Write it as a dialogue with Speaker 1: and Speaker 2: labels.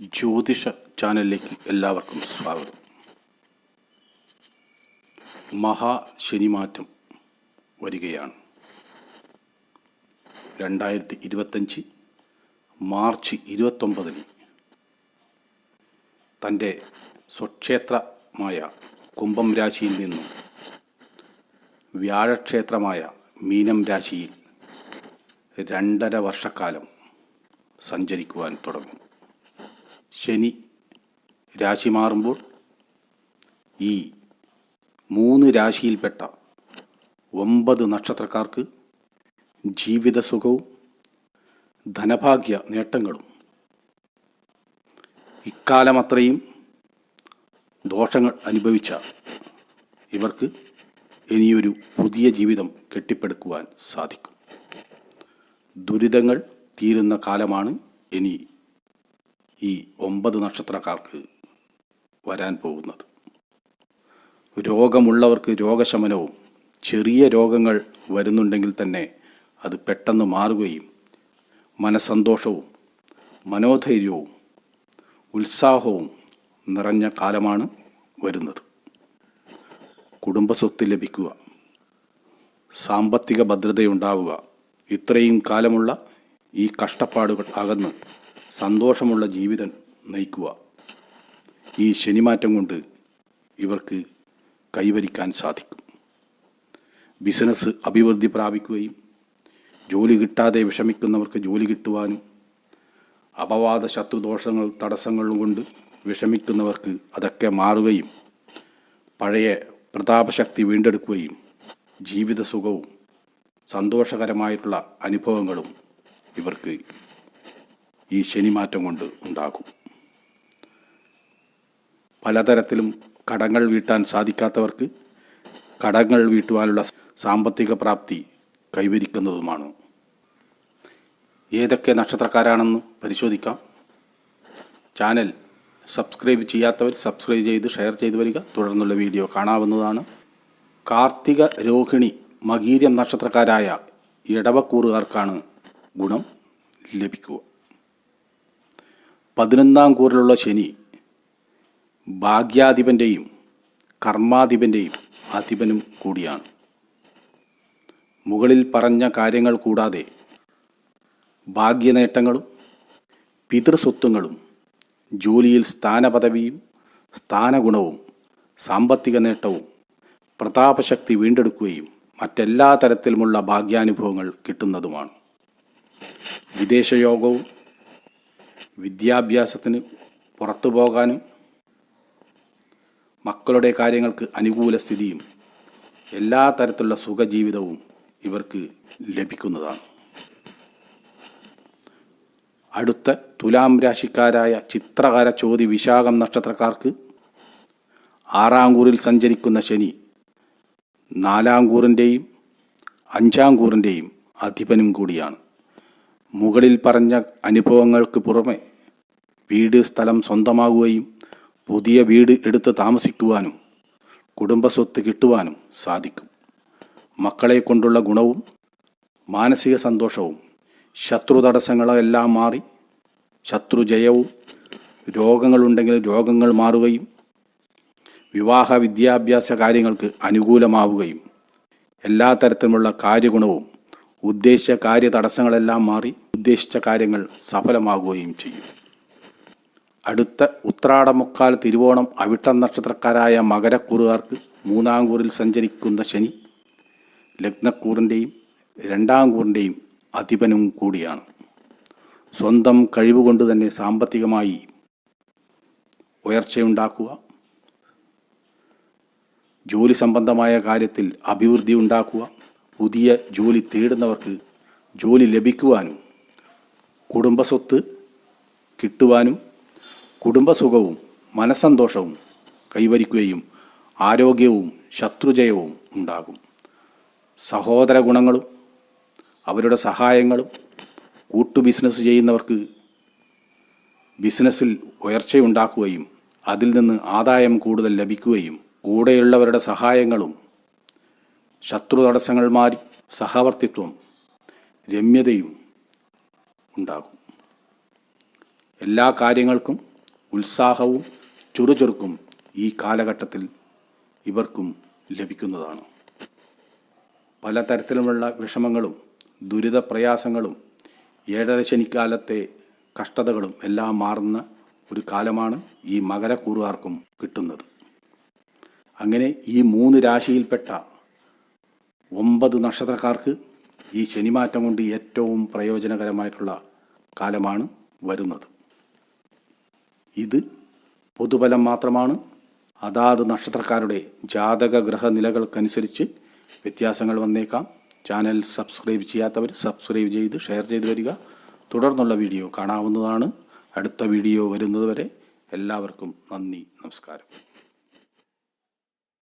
Speaker 1: ജ്യോതിഷ ചാനലിലേക്ക് എല്ലാവർക്കും സ്വാഗതം. മഹാ മഹാശനിമാറ്റം വരികയാണ്. രണ്ടായിരത്തി ഇരുപത്തഞ്ച് മാർച്ച് ഇരുപത്തൊമ്പതിന് തന്റെ സ്വക്ഷേത്രമായ കുംഭം രാശിയിൽ നിന്നും വ്യാഴക്ഷേത്രമായ മീനം രാശിയിൽ രണ്ടര വർഷക്കാലം സഞ്ചരിക്കുവാൻ തുടങ്ങും. ശനി രാശി മാറുമ്പോൾ ഈ മൂന്ന് രാശിയിൽപ്പെട്ട ഒമ്പത് നക്ഷത്രക്കാർക്ക് ജീവിതസുഖവും ധനഭാഗ്യ നേട്ടങ്ങളും. ഇക്കാലമത്രയും ദോഷങ്ങൾ അനുഭവിച്ച ഇവർക്ക് ഇനിയൊരു പുതിയ ജീവിതം കെട്ടിപ്പടുക്കുവാൻ സാധിക്കും. ദുരിതങ്ങൾ തീരുന്ന കാലമാണ് ഇനി ഈ ഒമ്പത് നക്ഷത്രക്കാർക്ക് വരാൻ പോകുന്നത്. രോഗമുള്ളവർക്ക് രോഗശമനവും ചെറിയ രോഗങ്ങൾ വരുന്നുണ്ടെങ്കിൽ തന്നെ അത് പെട്ടെന്ന് മാറുകയും മനസന്തോഷവും മനോധൈര്യവും ഉത്സാഹവും നിറഞ്ഞ കാലമാണ് വരുന്നത്. കുടുംബസ്വത്ത് ലഭിക്കുക. സാമ്പത്തിക ഭദ്രതയുണ്ടാവുക. ഇത്രയും കാലമുള്ള ഈ കഷ്ടപ്പാടുകൾ അകന്ന് സന്തോഷമുള്ള ജീവിതം നയിക്കുക. ഈ ശനിമാറ്റം കൊണ്ട് ഇവർക്ക് കൈവരിക്കാൻ സാധിക്കും. ബിസിനസ് അഭിവൃദ്ധി പ്രാപിക്കുകയും ജോലി കിട്ടാതെ വിഷമിക്കുന്നവർക്ക് ജോലി കിട്ടുവാനും അപവാദ ശത്രുദോഷങ്ങൾ തടസ്സങ്ങളും കൊണ്ട് വിഷമിക്കുന്നവർക്ക് അതൊക്കെ മാറുകയും പഴയ പ്രതാപശക്തി വീണ്ടെടുക്കുകയും ജീവിത സുഖവും സന്തോഷകരമായിട്ടുള്ള അനുഭവങ്ങളും ഇവർക്ക് ഈ ശനിമാറ്റം കൊണ്ട് ഉണ്ടാകും. പലതരത്തിലും കടങ്ങൾ വീട്ടാൻ സാധിക്കാത്തവർക്ക് കടങ്ങൾ വീട്ടുവാനുള്ള സാമ്പത്തിക പ്രാപ്തി കൈവരിക്കുന്നതുമാണ്. ഏതൊക്കെ നക്ഷത്രക്കാരാണെന്ന് പരിശോധിക്കാം. ചാനൽ സബ്സ്ക്രൈബ് ചെയ്യാത്തവർ സബ്സ്ക്രൈബ് ചെയ്ത് ഷെയർ ചെയ്ത് വരിക. തുടർന്നുള്ള വീഡിയോ കാണാവുന്നതാണ്. കാർത്തിക രോഹിണി മകീരം നക്ഷത്രക്കാരായ ഇടവക്കൂറുകാർക്കാണ് ഗുണം ലഭിക്കുക. പതിനൊന്നാം കൂറിലുള്ള ശനി ഭാഗ്യാധിപന്റെയും കർമാധിപന്റെയും അധിപനും കൂടിയാണ്. മുകളിൽ പറഞ്ഞ കാര്യങ്ങൾ കൂടാതെ ഭാഗ്യനേട്ടങ്ങളും പിതൃസ്വത്വങ്ങളും ജോലിയിൽ സ്ഥാനപദവിയും സ്ഥാനഗുണവും സാമ്പത്തിക നേട്ടവും പ്രതാപശക്തി വീണ്ടെടുക്കുകയും മറ്റെല്ലാ തരത്തിലുമുള്ള ഭാഗ്യാനുഭവങ്ങൾ കിട്ടുന്നതുമാണ്. വിദേശയോഗവും വിദ്യാഭ്യാസത്തിന് പുറത്തു പോകാനും മക്കളുടെ കാര്യങ്ങൾക്ക് അനുകൂല സ്ഥിതിയും എല്ലാ തരത്തിലുള്ള സുഖജീവിതവും ഇവർക്ക് ലഭിക്കുന്നതാണ്. അടുത്ത തുലാം രാശിക്കാരായ ചിത്രകാര ചോതി വിശാഖം നക്ഷത്രക്കാർക്ക് ആറാംകൂറിൽ സഞ്ചരിക്കുന്ന ശനി നാലാം കൂറിന്റെയും അഞ്ചാം കൂറിന്റെയും അധിപനും കൂടിയാണ്. മുകളിൽ പറഞ്ഞ അനുഭവങ്ങൾക്ക് പുറമെ വീട് സ്ഥലം സ്വന്തമാകുകയും പുതിയ വീട് എടുത്ത് താമസിക്കുവാനും കുടുംബസ്വത്ത് കിട്ടുവാനും സാധിക്കും. മക്കളെ കൊണ്ടുള്ള ഗുണവും മാനസിക സന്തോഷവും ശത്രു തടസ്സങ്ങളെല്ലാം മാറി ശത്രു ജയവും രോഗങ്ങളുണ്ടെങ്കിൽ രോഗങ്ങൾ മാറുകയും വിവാഹ വിദ്യാഭ്യാസ കാര്യങ്ങൾക്ക് അനുകൂലമാവുകയും എല്ലാ തരത്തിലുമുള്ള കാര്യഗുണവും ഉദ്ദേശിച്ച കാര്യ തടസ്സങ്ങളെല്ലാം മാറി ഉദ്ദേശിച്ച കാര്യങ്ങൾ സഫലമാകുകയും ചെയ്യും. അടുത്ത ഉത്രാടമുക്കാൽ തിരുവോണം അവിട്ടം നക്ഷത്രക്കാരായ മകരക്കൂറുകാർക്ക് മൂന്നാം കൂറിൽ സഞ്ചരിക്കുന്ന ശനി ലഗ്നക്കൂറിന്റെയും രണ്ടാം കൂറിന്റെയും അധിപനും കൂടിയാണ്. സ്വന്തം കഴിവുകൊണ്ട് തന്നെ സാമ്പത്തികമായി ഉയർച്ചയുണ്ടാക്കുക. ജോലി സംബന്ധമായ കാര്യത്തിൽ അഭിവൃദ്ധി ഉണ്ടാക്കുക. പുതിയ ജോലി തേടുന്നവർക്ക് ജോലി ലഭിക്കുവാനും കുടുംബസ്വത്ത് കിട്ടുവാനും കുടുംബസുഖവും മനസ്സന്തോഷവും കൈവരിക്കുകയും ആരോഗ്യവും ശത്രുജയവും ഉണ്ടാകും. സഹോദര ഗുണങ്ങളും അവരുടെ സഹായങ്ങളും കൂട്ടു ബിസിനസ് ചെയ്യുന്നവർക്ക് ബിസിനസ്സിൽ ഉയർച്ചയുണ്ടാക്കുകയും അതിൽ നിന്ന് ആദായം കൂടുതൽ ലഭിക്കുകയും കൂടെയുള്ളവരുടെ സഹായങ്ങളും ശത്രു തടസ്സങ്ങൾ മാറി സഹവർത്തിത്വം രമ്യതയും ഉണ്ടാകും. എല്ലാ കാര്യങ്ങൾക്കും ഉത്സാഹവും ചുറുചുറുക്കും ഈ കാലഘട്ടത്തിൽ ഇവർക്കും ലഭിക്കുന്നതാണ്. പലതരത്തിലുമുള്ള വിഷമങ്ങളും ദുരിത പ്രയാസങ്ങളും ഏഴര ശനിക്കാലത്തെ കഷ്ടതകളും എല്ലാം മാറുന്ന ഒരു കാലമാണ് ഈ മകരക്കൂറുകാർക്കും കിട്ടുന്നത്. അങ്ങനെ ഈ മൂന്ന് രാശിയിൽപ്പെട്ട ഒമ്പത് നക്ഷത്രക്കാർക്ക് ഈ ശനിമാറ്റം കൊണ്ട് ഏറ്റവും പ്രയോജനകരമായിട്ടുള്ള കാലമാണ് വരുന്നത്. ഇത് പൊതുബലം മാത്രമാണ്. അതാത് നക്ഷത്രക്കാരുടെ ജാതക ഗ്രഹനിലകൾക്കനുസരിച്ച് വ്യത്യാസങ്ങൾ വന്നേക്കാം. ചാനൽ സബ്സ്ക്രൈബ് ചെയ്യാത്തവർ സബ്സ്ക്രൈബ് ചെയ്ത് ഷെയർ ചെയ്ത് വരിക. തുടർന്നുള്ള വീഡിയോ കാണാവുന്നതാണ്. അടുത്ത വീഡിയോ വരുന്നതുവരെ എല്ലാവർക്കും നന്ദി നമസ്കാരം.